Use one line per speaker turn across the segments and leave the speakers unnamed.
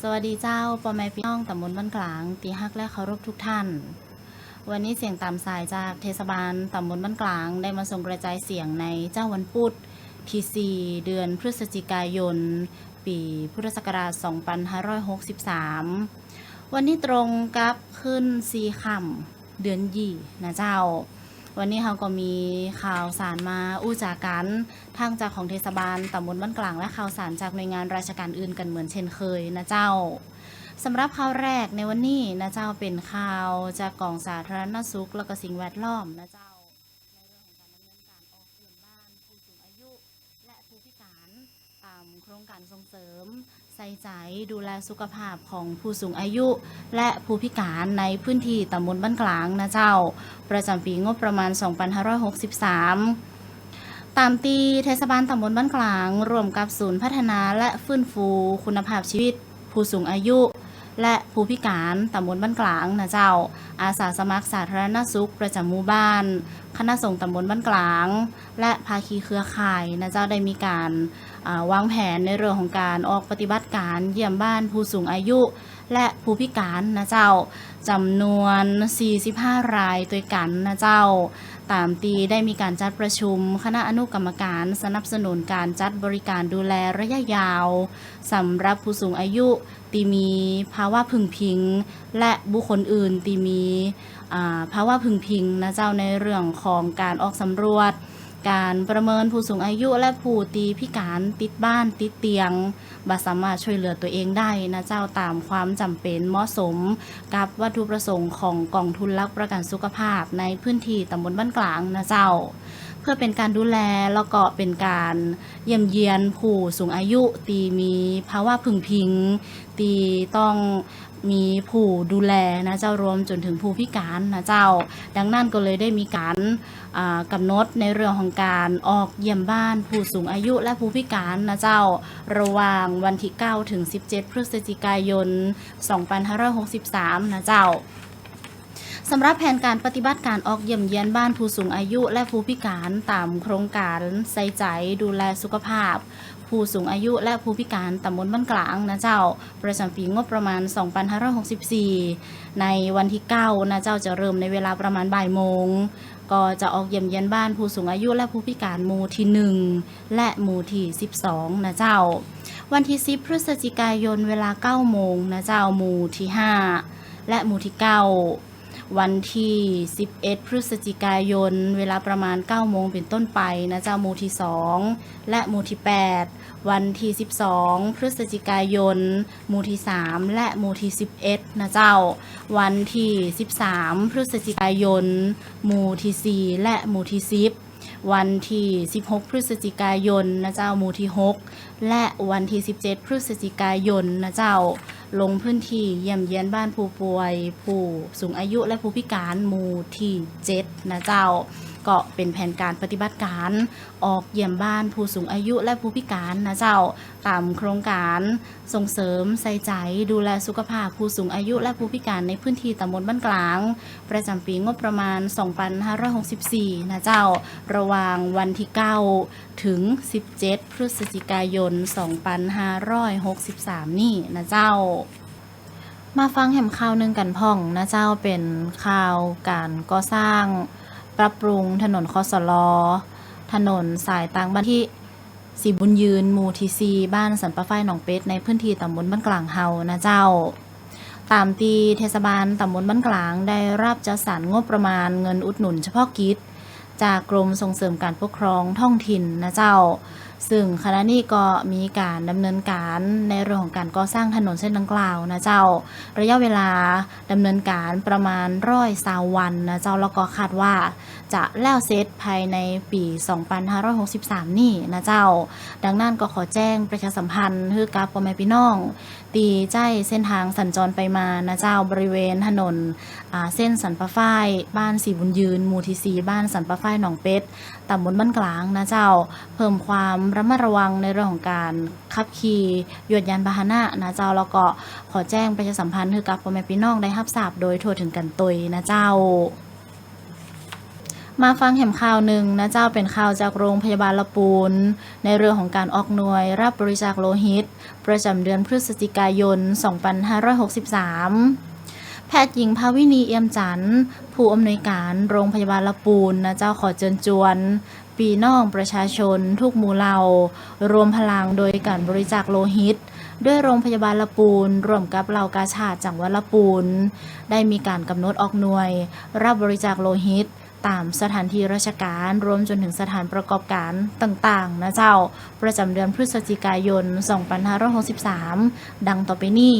สวัสดีเจ้าปอแม่พี่น้องตำบลบ้านกลาง ตีฮักและเคารพทุกท่าน วันนี้เสียงตามสายจากเทศบาลตำบลบ้านกลาง ได้มาส่งกระจายเสียงในเจ้าวันพุธที่ 4 เดือนพฤศจิกายน ปีพุทธศักราช 2563 วันนี้ตรงกับขึ้นสีค่ำเดือนยี่นะเจ้า วันนี้เราก็มีข่าวสารมาอู้จากกันทางจากของเทศบาลตำบลบ้านกลางและข่าวสารจากหน่วยงานราชการอื่นกันเหมือนเช่นเคยนะเจ้าสำหรับข่าวแรกในวันนี้นะเจ้าเป็นข่าวจากกองสาธารณสุขและก็สิ่งแวดล้อมนะเจ้าในเรื่องของการดำเนินการออกเยี่ยมบ้านผู้สูงอายุ และผู้พิการตามโครงการส่งเสริม ใส่ใจดูแลสุขภาพของผู้สูงอายุ และผู้พิการในพื้นที่ตำบลบ้านกลางนะเจ้า ประจำปีงบประมาณ 2563 ตามตีเทศบาลตำบลบ้านกลาง ร่วมกับศูนย์พัฒนาและฟื้นฟูคุณภาพชีวิต ผู้สูงอายุ และผู้พิการตำบลบ้านกลางนะเจ้า อาสาสมัครสาธารณสุขประจำหมู่บ้าน คณะสงฆ์ตำบลบ้านกลาง และภาคีเครือข่ายนะเจ้าได้มีการวางแผนในเรื่องของการออกปฏิบัติการเยี่ยมบ้านผู้สูงอายุ และผู้พิการนะเจ้าจำนวน 45 รายด้วยกันนะเจ้า ตามตีได้มีการจัดประชุม คณะอนุกรรมการสนับสนุนการจัดบริการดูแลระยะยาวสำหรับผู้สูงอายุที่มีภาวะพึงพิง และบุคคลอื่นที่มีภาวะพึงพิงนะเจ้าในเรื่องของการออกสำรวจ การประเมินผู้สูงอายุและผู้ตีพิการติดบ้านติดเตียงบ่สามารถช่วยเหลือตัวเองได้นะเจ้าตามความจำเป็นเหมาะสม กับวัตถุประสงค์ของกองทุนรักประกันสุขภาพในพื้นที่ตำบลบ้านกลางนะเจ้า เพื่อเป็นการดูแลแล้วก็เป็นการเยี่ยมเยียนผู้สูงอายุตีมีภาวะพึงพิง ตีต้องมีผู้ดูแลนะเจ้ารวมจนถึงผู้พิการนะเจ้า ดังนั้นก็เลยได้มีการกำหนดในเรื่องของการออกเยี่ยมบ้านผู้สูงอายุและผู้พิการนะเจ้า ระหว่างวันที่ 9 ถึง 17 พฤศจิกายน 2563 นะเจ้า สำหรับแผนการปฏิบัติการออกเยี่ยมเยียนบ้านผู้สูงอายุและผู้พิการตามโครงการใส่ใจดูแลสุขภาพ ผู้สูงอายุและผู้พิการตำบลบ้านกลางนะเจ้า ประจำปีงบประมาณ 2564 ในวันที่ 9 นะเจ้าจะเริ่มในเวลาประมาณบ่ายโมงก็จะออกเยี่ยมเยียนบ้านผู้สูงอายุและผู้พิการหมู่ที่ 1 และหมู่ที่ 12 นะเจ้า วันที่ 10 พฤศจิกายนเวลา 9 โมงนะเจ้าหมู่ที่ 5 และหมู่ที่ 9 วันที่ 11 พฤศจิกายน เวลาประมาณ 9 โมงเป็นต้นไปนะเจ้าหมู่ที่ 2 และหมู่ที่ 8 วันที่ 12 พฤศจิกายน หมู่ที่ 3 และหมู่ที่ 11 นะเจ้า วันที่ 13 พฤศจิกายน หมู่ที่ 4 และหมู่ที่ 10วันที่ 16 พฤศจิกายนนะเจ้าหมู่ที่ 6 และวันที่ 17 พฤศจิกายนนะเจ้า ลงพื้นที่เยี่ยมเยียนบ้านผู้ป่วย ผู้สูงอายุและผู้พิการหมู่ที่ 7 นะเจ้า ก็เป็นแผนการปฏิบัติการออกเยี่ยมบ้านผู้สูงอายุและผู้พิการนะเจ้าตามโครงการส่งเสริมใส่ใจดูแลสุขภาพผู้สูงอายุและผู้พิการในพื้นที่ตำบลบ้านกลาง ประจำปีงบประมาณ 2564 นะเจ้า ระหว่างวันที่ 9 ถึง 17 พฤศจิกายน 2563 นี่นะเจ้ามาฟังแหมข่าวหนึ่งกันพ่องนะเจ้าเป็นข่าวการก่อสร้าง ปรับปรุงถนนคอสลอถนนสายต่างบ้านที่สีบุญยืนหมู่ทีซีบ้านสันปะไฟหนองเป็ดในพื้นที่ตำบลบ้านกลางเฮานะเจ้า ตามตีเทศบาลตำบลบ้านกลางได้รับจัดสรรงบประมาณเงินอุดหนุนเฉพาะกิจ จากกรมส่งเสริมการปกครองท้องถิ่นนะเจ้า ซึ่งคณะนี้ก็มีการดำเนินการในเรื่องของการก่อสร้างถนนเส้นดังกล่าวนะเจ้า ระยะเวลาดำเนินการประมาณร้อยสาวันนะเจ้าแล้วก็คาดว่า จะแล้วเสร็จภายในปี 2563 นี่นะเจ้า ดังนั้นก็ขอแจ้งประชาสัมพันธ์ให้กับพ่อแม่พี่น้อง ตีใจเส้นทางสัญจรไปมานะเจ้าบริเวณถนนเส้นสันปะฝ้ายบ้านสีบุญยืนหมู่ที่สีบ้านสันปะฝ้ายหนองเป็ด ตำบลบ้านกลางนะเจ้า เพิ่มความระมัดระวังในเรื่องของการขับขี่ยวดยานพาหนะนะเจ้าแล้วก็ขอแจ้งประชาสัมพันธ์ให้กับพ่อแม่พี่น้องได้รับทราบโดยทั่วถึงกันตุยนะเจ้ามาฟังแหมข่าวหนึ่งนะเจ้าเป็นข่าวจากโรงพยาบาลละปูน ในเรื่องของการออกหน่วย รับบริจาคโลหิต ประจำเดือนพฤศจิกายน 2563 แพทย์หญิงภาวินีเอี่ยมจันทร์ ผู้อำนวยการโรงพยาบาลละปูนนะเจ้าขอเชิญจวน ปีน้องประชาชน ทุกหมู่เหล่ารวมพลังโดยการบริจาคโลหิต ด้วยโรงพยาบาลละปูน ร่วมกับเหล่ากาชาติจังหวัดละปูน ได้มีการกำหนดออกหน่วย รับบริจาคโลหิตตามสถานที่ราชการรวมจนถึงสถานประกอบการต่างๆ นะเจ้า ประจำเดือนพฤศจิกายน 2563 ดังต่อไปนี้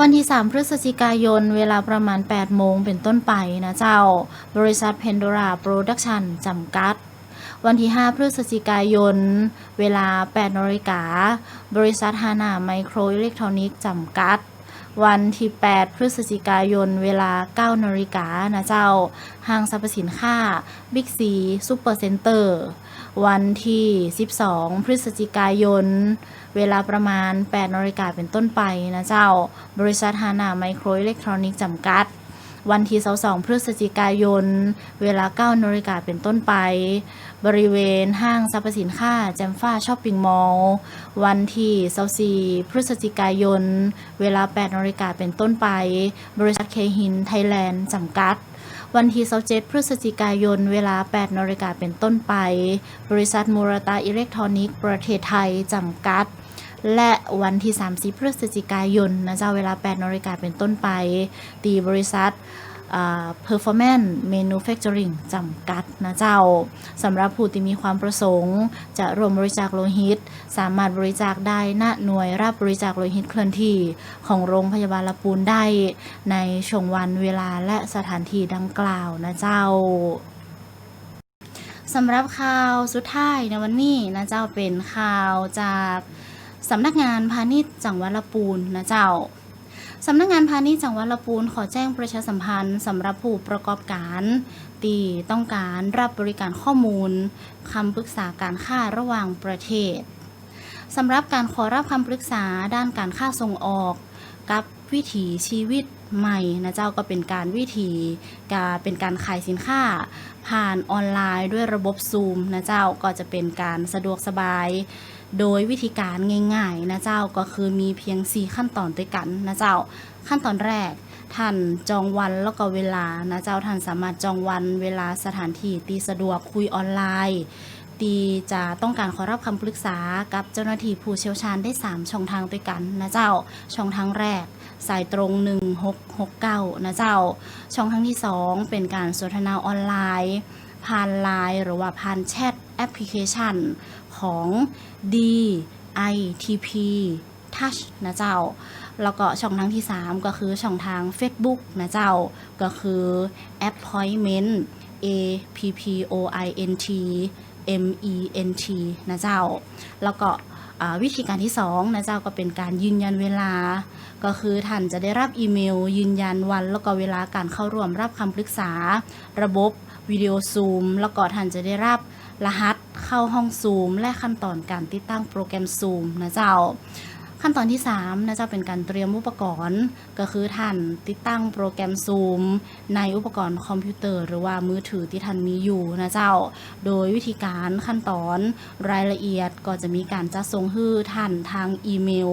วันที่ 3 พฤศจิกายน เวลาประมาณ 8 โมงเป็นต้นไปนะเจ้า บริษัทเพนโดราโปรดักชันจำกัด วันที่ 5 พฤศจิกายน เวลา 8นาฬิกา บริษัทฮานาไมโครอิเล็กทรอนิกส์จำกัด วันที่ 8 พฤศจิกายน เวลา 9นาฬิกานะเจ้า ห้างสรรพสินค้า บิ๊กซีซูเปอร์เซ็นเตอร์ วันที่ 12 พฤศจิกายน เวลาประมาณ8นาฬิกาเป็นต้นไปนะเจ้า บริษัทฮานาไมโครอิเล็กทรอนิกส์จำกัด วันที่22พฤศจิกายน เวลา9นาฬิกาเป็นต้นไป บริเวณห้างสรรพสินค้าแจมฟ้าช้อปปิ้งมอลล์วันที่24พฤศจิกายน เวลา8นาฬิกาเป็นต้นไป บริษัทเคหินไทยแลนด์จำกัดวันที่27พฤศจิกายน เวลา 8นาฬิกาเป็นต้นไป บริษัทมูรตาอิเล็กทรอนิกส์ประเทศไทย จำกัด และวันที่ 30 พฤศจิกายนนะเจ้าเวลา8นาฬิกาเป็นต้นไป ตีบริษัท performance manufacturing จำกัดนะเจ้าสำหรับผู้ที่มีความประสงค์ จะร่วมบริจาคโลหิต สามารถบริจาคได้ณหน่วยรับบริจาคโลหิตเคลื่อนที่ของโรงพยาบาลละปูนได้ ในช่วงวันเวลาและสถานที่ดังกล่าวนะเจ้าสำหรับข่าวสุดท้ายในวันนี้นะเจ้าเป็นข่าวจาก สำนักงานพาณิชย์จังหวัดละปูนนะเจ้าสำนักงานพาณิชย์จังหวัดละปูนขอแจ้งประชาสัมพันธ์สำหรับผู้ประกอบการที่ต้องการรับบริการข้อมูลคำปรึกษาการค้าระหว่างประเทศสำหรับการขอรับคำปรึกษาด้านการค้าส่งออก กับวิถีชีวิตใหม่นะเจ้าก็เป็นการวิถีการเป็นการขายสินค้า ผ่านออนไลน์ด้วยระบบซูมนะเจ้าก็จะเป็นการสะดวกสบาย โดยวิธีการง่ายๆนะเจ้าก็คือมีเพียง 4 ขั้นตอนด้วยกันนะเจ้า ขั้นตอนแรกท่านจองวันแล้วก็เวลานะเจ้าท่านสามารถจองวันเวลาสถานที่ตีสะดวกคุยออนไลน์ตีจะต้องการขอรับคำปรึกษากับเจ้าหน้าที่ผู้เชี่ยวชาญได้ 3 ช่องทางด้วยกันนะเจ้า ช่องทางแรก สายตรง 1669 นะเจ้า ช่องทางที่ 2 เป็นการสนทนาออนไลน์ ผ่านไลน์หรือว่าผ่านแชทแอปพลิเคชันของ DITP Touch นะเจ้า แล้วก็ช่องทางที่ 3 ก็คือช่องทาง Facebook นะเจ้า ก็คือ Appointment A P P O I N T M E N T นะเจ้า แล้วก็วิธีการที่2นะเจ้าก็เป็นการยืนยันเวลา ก็คือท่านจะได้รับอีเมล ยืนยันวัน แล้วก็เวลาการเข้าร่วมรับคำปรึกษา ระบบ วิดีโอซูมแล้วก็ท่านจะได้รับรหัสเข้าห้องซูมและขั้นตอนการติดตั้งโปรแกรมซูมนะเจ้า ขั้นตอนที่3นะเจ้าเป็นการเตรียมอุปกรณ์ ก็คือท่านติดตั้งโปรแกรมซูมในอุปกรณ์คอมพิวเตอร์หรือว่ามือถือที่ท่านมีอยู่นะเจ้า โดยวิธีการขั้นตอนรายละเอียดก็จะมีการจะส่งให้ท่านทางอีเมล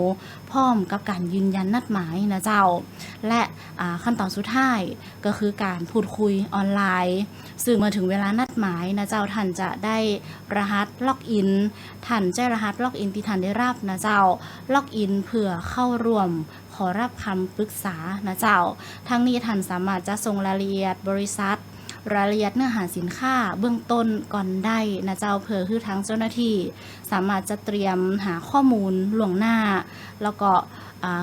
พร้อมกับการยืนยันนัดหมายนะเจ้า และขั้นตอนสุดท้ายก็คือการพูดคุยออนไลน์ ซึ่งเมื่อถึงเวลานัดหมายนะเจ้าท่านจะได้รหัสล็อกอินท่านแจ้รหัสล็อกอินที่ท่านได้รับนะเจ้าล็อกอินเพื่อเข้าร่วมขอรับคำปรึกษานะเจ้า ทั้งนี้ท่านสามารถจะส่งรายละเอียดบริษัทรายละเอียดเนื้อหาสินค้าเบื้องต้นก่อนได้นะเจ้าเพื่อคือทางเจ้าหน้าที่ สามารถจะเตรียมหาข้อมูลล่วงหน้า แล้วก็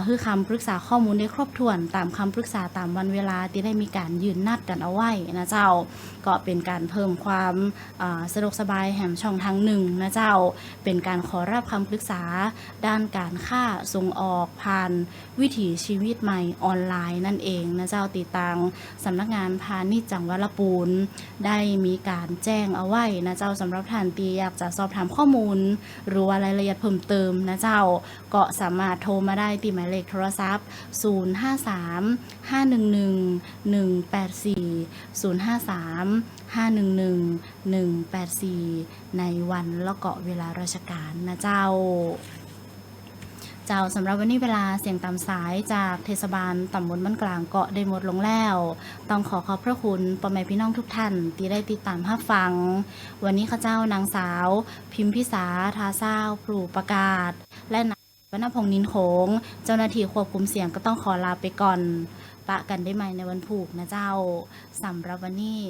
คือคำปรึกษาข้อมูลได้ครบถ้วน ตามคำปรึกษาตามวันเวลาที่ได้มีการยืนนัดกันเอาไว้นะเจ้า ก็เป็นการเพิ่มความสะดวกสบายแห่งช่องทางหนึ่งนะเจ้า เป็นการขอรับคำปรึกษาด้านการค่าส่งออกผ่านวิถีชีวิตใหม่ออนไลน์นั่นเองนะเจ้าติดตามสำนักงานพาณิชย์จังหวัดละปูบูรณ์ได้มีการแจ้งเอาไว้นะเจ้าสำหรับท่านที่อยากจะสอบถามข้อมูลหรือว่ารายละเอียดเพิ่มเติมนะเจ้า ก็สามารถโทรมาได้ที่หมายเลขโทรศัพท์ 053 511 184 053 511 184 ในวันและเก็เวลาราชการนะเจ้า เจ้าสำหรับวันนี้เวลาเสียงตามสายจากเทศบาลตำบลบ้านกลางเกาะได้หมดลงแล้ว ต้องขอขอบพระคุณพ่อแม่พี่น้องทุกท่านที่ได้ติดตามรับฟัง วันนี้ข้าเจ้านางสาว พิมพิสาทาเศร้าปลูกประกาศ และนายวรรณพงษ์นินโขงเจ้าหน้าที่ควบคุมเสียงก็ต้องขอลาไปก่อน ปะกันได้ใหม่ในวันผูกนะเจ้าสำหรับวันนี้